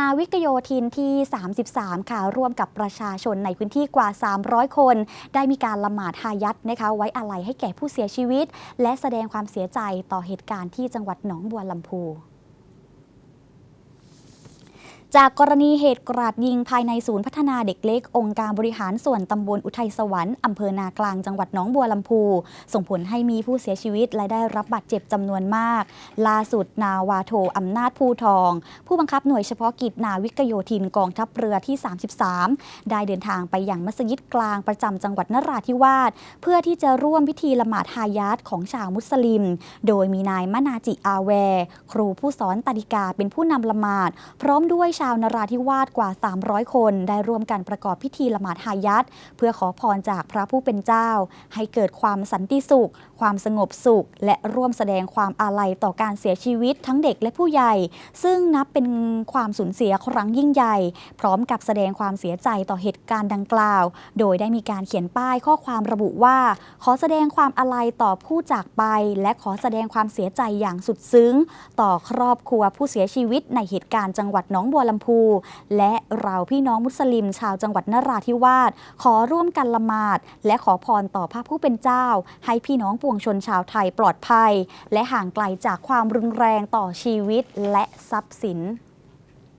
นาวิกโยธินที่ 33 ค่ะร่วมกับประชาชนในพื้นที่กว่า 300 คน ได้มีการละหมาดฮายัดนะคะ ไว้อาลัยให้แก่ผู้เสียชีวิต และแสดงความเสียใจต่อเหตุการณ์ที่จังหวัดหนองบัวลำพู จากกรณีเหตุกราดยิงภายในศูนย์พัฒนาเด็กเล็ก องค์การบริหารส่วนตำบลอุทัยสวรรค์อำเภอนากลางจังหวัดหนองบัวลำพู ส่งผลให้มีผู้เสียชีวิตและได้รับบาดเจ็บจำนวนมาก ล่าสุดนาวาโทอำนาจภูทอง ผู้บังคับหน่วยเฉพาะกิจนาวิกโยธินกองทัพเรือที่ 33 ได้เดินทางไปยังมัสยิดกลางประจำจังหวัดนราธิวาสเพื่อที่จะร่วมพิธีละหมาดฮายาตของชาวมุสลิม โดยมีนายมนาจิอาแว ครูผู้สอนตาดิกาเป็นผู้นำละหมาด พร้อมด้วยชาวนราธิวาสกว่า 300 คน ได้ร่วมกันประกอบพิธีละหมาดฮายัดเพื่อขอพรจากพระผู้เป็นเจ้า ให้เกิดความสันติสุข ความสงบสุข และร่วมแสดงความอาลัยต่อการเสียชีวิตทั้งเด็กและผู้ใหญ่ ซึ่งนับเป็นความสูญเสียครั้งยิ่งใหญ่ พร้อมกับแสดงความเสียใจต่อเหตุการณ์ดังกล่าว โดยได้มีการเขียนป้ายข้อความระบุว่า ขอแสดงความอาลัยต่อผู้จากไป และขอแสดงความเสียใจอย่างสุดซึ้ง ต่อครอบครัวผู้เสียชีวิตในเหตุการณ์จังหวัดหนองบัวลำพู และเราพี่น้องมุสลิม ชาวจังหวัดนราธิวาสขอร่วมกันละหมาด และขอพรต่อพระผู้เป็นเจ้า ให้พี่น้องปวงชนชาวไทยปลอดภัย และห่างไกลจากความรุนแรงต่อชีวิตและทรัพย์สิน